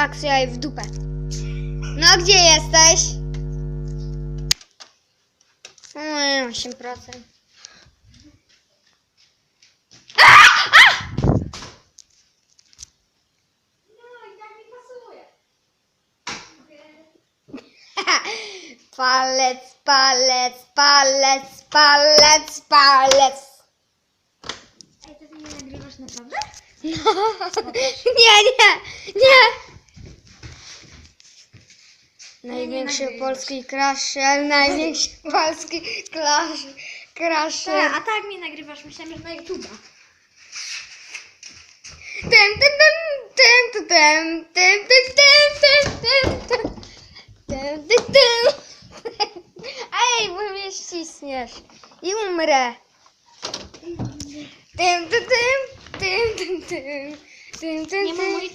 akcja i w dupę. No gdzie jesteś? Oj, 8%. Palec, palec, palec, palec, palec. Ej, to ty mnie nagrywasz naprawdę? No. Nie, nie, nie. Największy nagrywasz. polski crasher, największy polski crash, crasher. Tak, a tak mnie nagrywasz, myślałem, że na YouTube'a. Tym, tym, tym, tym, tym, tym, tym, tym, tym, tym, tym, tym, tym, tym. Ej, bo mnie ścisniesz i umrę. Tym, tym, tym, tym, tym, tym, tym, tym, Nie ma tym. mojej.